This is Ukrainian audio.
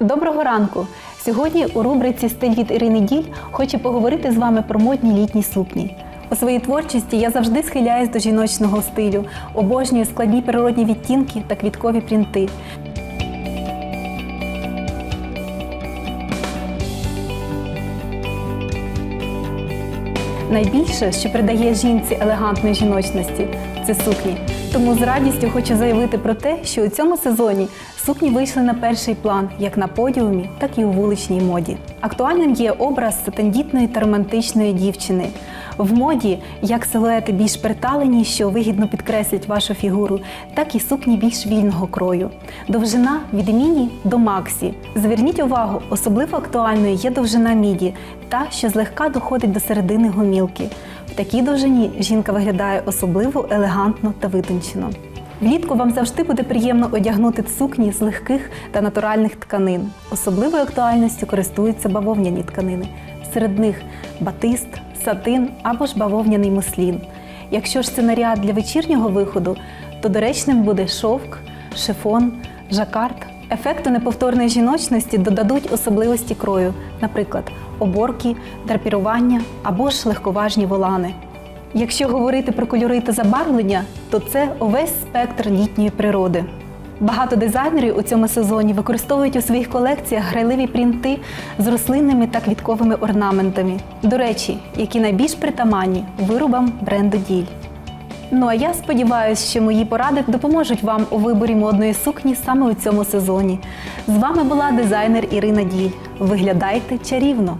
Доброго ранку! Сьогодні у рубриці Стиль від Ірини Діль хочу поговорити з вами про модні літні сукні. У своїй творчості я завжди схиляюсь до жіночного стилю, обожнюю складні природні відтінки та квіткові принти. Найбільше, що придає жінці елегантної жіночності, це сукні. Тому з радістю хочу заявити про те, що у цьому сезоні сукні вийшли на перший план як на подіумі, так і у вуличній моді. Актуальним є образ тендітної та романтичної дівчини. В моді як силуети більш приталені, що вигідно підкреслять вашу фігуру, так і сукні більш вільного крою. Довжина від міні до максі. Зверніть увагу, особливо актуальною є довжина міді, та що злегка доходить до середини гомілки. В такій довжині жінка виглядає особливо елегантно та витончено. Влітку вам завжди буде приємно одягнути сукні з легких та натуральних тканин. Особливою актуальністю користуються бавовняні тканини. Серед них батист, сатин або ж бавовняний муслін. Якщо ж це наряд для вечірнього виходу, то доречним буде шовк, шифон, жакард. Ефекту неповторної жіночності додадуть особливості крою, наприклад, оборки, драпірування або ж легковажні волани. Якщо говорити про кольори та забарвлення, то це увесь спектр літньої природи. Багато дизайнерів у цьому сезоні використовують у своїх колекціях грайливі принти з рослинними та квітковими орнаментами. До речі, які найбільш притаманні виробам бренду Діль. Ну а я сподіваюся, що мої поради допоможуть вам у виборі модної сукні саме у цьому сезоні. З вами була дизайнер Ірина Діль. Виглядайте чарівно!